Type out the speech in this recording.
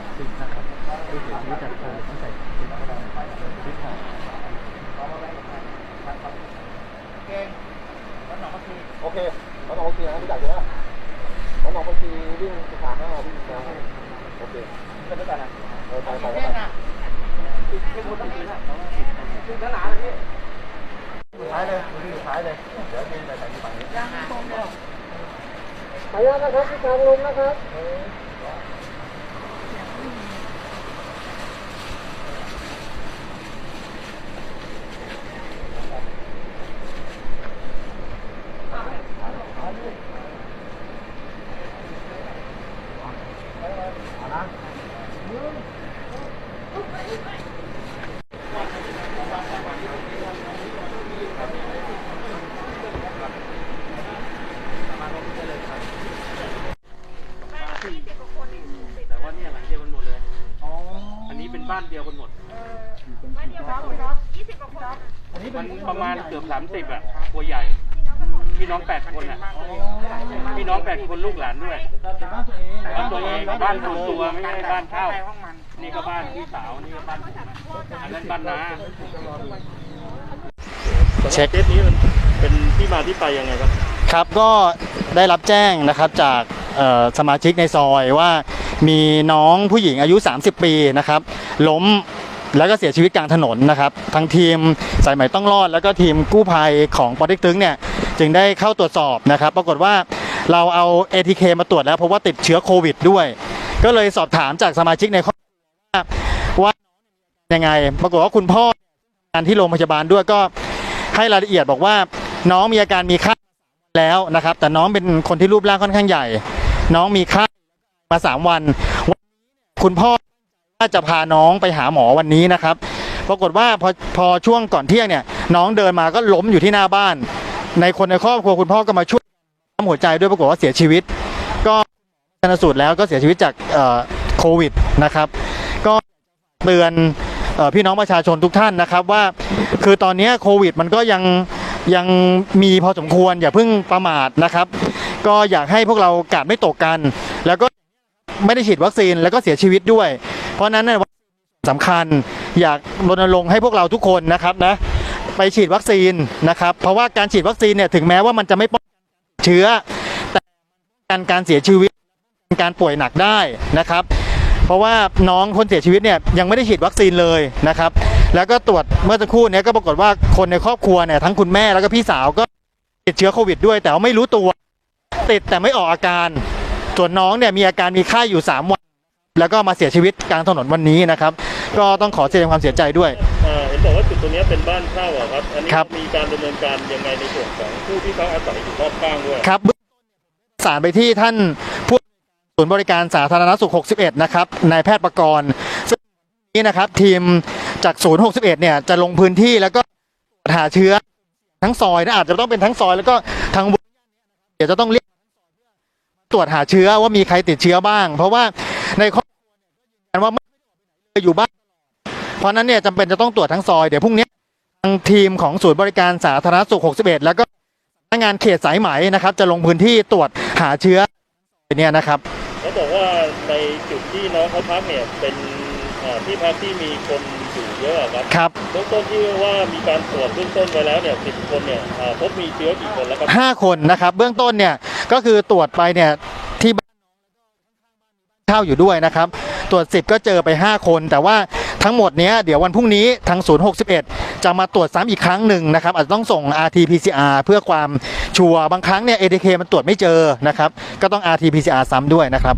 ของงนะครับผู้เสียชีวิตจากโควิดตั้งแต่ติดโควิดที่ผ่านเก่งวัดหนองบักชีโอเควัดหนองบักชีนะรู้จักเยอะวัดหนองบักชีวิ่งสิบสามห้าวิ่งแนวโอเคเป็นด้วยกันนะเออไปไปไปไม่พูดต้องกินนะคือหนาๆเลยพี่ท้ายเลยดูท้ายเลย เดี๋ยวมีไปไหนไปไหนยังตรงเดียวไปแล้วนะครับที่ทางลงนะครับ แต่ว่าเนี่ยหลังเดียวกันหมดเลย อันนี้เป็นบ้านเดียวกันหมด มันประมาณเกือบสามสิบอะตัวใหญ่ พี่น้องแปดคนอะพี่น้องแปดคนลูกหลานด้วยบ้านตัวเองบ้านส่วนตัวไม่ใช่บ้านเช่านี่ก็บ้านพี่สาวนี่ก็บ้านผมอันนั้นบ้านน้าเช็คเคสนี้มันเป็นที่มาที่ไปยังไงครับครับก็ได้รับแจ้งนะครับจากเอ่อสมาชิกในซอยว่ามีน้องผู้หญิงอายุ 30 ปีนะครับล้มแล้วก็เสียชีวิตกลางถนนนะครับทั้งทีมสายไหมต้องรอด แล้วก็ทีมกู้ภัยของปอเต็กตึงเนี่ย จึงได้เข้าตรวจสอบนะครับ ปรากฏว่าเราเอา ATK มาตรวจแล้วพบว่าติดเชื้อโควิดด้วย ก็เลยสอบถามจากสมาชิกในครอบครัวว่ายังไง ปรากฏว่าคุณพ่อการที่โรงพยาบาลด้วยก็ให้รายละเอียดบอกว่า น้องมีอาการมีไข้แล้วนะครับ แต่น้องเป็นคนที่รูปร่างค่อนข้างใหญ่ น้องมีไข้มาสามวันวันนี้คุณพ่อว่าจะพาน้องไปหาหมอวันนี้นะครับ ปรากฏว่าพอพอช่วงก่อนเที่ยงเนี่ย น้องเดินมาก็ล้มอยู่ที่หน้าบ้าน ในคนในครอบครัวคุณพ่อก็มาช่วยปั๊มหัวใจด้วยปรากฏว่าเสียชีวิต ก็ชนสูตรแล้วก็เสียชีวิตจากเอ่อโควิดนะครับ ก็เตือนพี่น้องประชาชนทุกท่านนะครับว่า คือตอนนี้โควิดมันก็ยังยังมีพอสมควรอย่าเพิ่งประมาทนะครับ ก็อยากให้พวกเรากาดไม่ตกกัน แล้วก็ไม่ได้ฉีดวัคซีนแล้วก็เสียชีวิตด้วย เพราะนั้นสำคัญอยากรณรงค์ให้พวกเราทุกคนนะครับนะ ไปฉีดวัคซีนนะครับ เพราะว่าการฉีดวัคซีนเนี่ยถึงแม้ว่ามันจะไม่ป้องกันเชื้อ แต่การการเสียชีวิตการป่วยหนักได้นะครับ เพราะว่าน้องคนเสียชีวิตเนี่ยยังไม่ได้ฉีดวัคซีนเลยนะครับ แล้วก็ตรวจเมื่อสักครู่เนี้ก็ปรากฏว่าคนในครอบครัวเนี่ยทั้งคุณแม่แล้วก็พี่สาวก็ติดเชื้อโควิดด้วย แต่ไม่รู้ตัว ติดแต่ไม่ออกอาการ ส่วนน้องเนี่ยมีอาการมีไข้อยู่ 3 วัน แล้วก็มาเสียชีวิตกลางถนนวันนี้นะครับก็ต้องขอแสดงความเสียใจด้วยเอ่อเห็นบอกว่าจุดตรงนี้เป็นบ้านเช่าเหรอครับอันนี้ครับมีการดำเนินการยังไงในส่วนของผู้ที่เขาอาศัยอยู่รอบข้างด้วยครับเบื้องต้นเนี่ยสารไปที่ท่านผู้ศูนย์บริการสาธารณสุข 61 นะครับนายแพทย์ประกรณ์ซึ่งวันนี้นะครับทีมจากศูนย์61 เนี่ยจะลงพื้นที่แล้วก็หาเชื้อทั้งซอยนะอาจจะต้องเป็นทั้งซอยแล้วก็ทั้งวงเดี๋ยวจะต้องเรียกตรวจหาเชื้อว่ามีใครติดเชื้อบ้าง เพราะว่า อยู่บ้าน เพราะฉะนั้นเนี่ยจำเป็นจะต้องตรวจทั้งซอย เดี๋ยวพรุ่งนี้ทางทีมของศูนย์บริการสาธารณสุข 61 แล้วก็พนักงานเขตสายไหมนะครับ จะลงพื้นที่ตรวจหาเชื้อเนี่ยนะครับเขาบอกว่าในจุดที่น้องเขาพักเนี่ยเป็นเอ่อที่พักที่มีคนอยู่เยอะครับครับเบื้องต้นที่ว่ามีการตรวจเบื้องต้นไปแล้วเนี่ยสิบคนเนี่ยเอ่อพบมีเชื้อกี่คนแล้วครับห้าคนนะครับ เบื้องต้นเนี่ยก็คือตรวจไปเนี่ยที่บ้าน เช่าอยู่ด้วยนะครับ ตรวจ 10 ก็เจอไป 5 คน แต่ว่าทั้งหมดเนี้ยเดี๋ยววันพรุ่งนี้ทางศูนย์61 จะมาตรวจซ้ำอีกครั้งหนึ่งนะครับ อาจจะต้องส่ง RT-PCR เพื่อความชัวร์บางครั้งเนี่ย ATK มันตรวจไม่เจอนะครับ ก็ต้อง RT-PCR ซ้ำด้วยนะครับ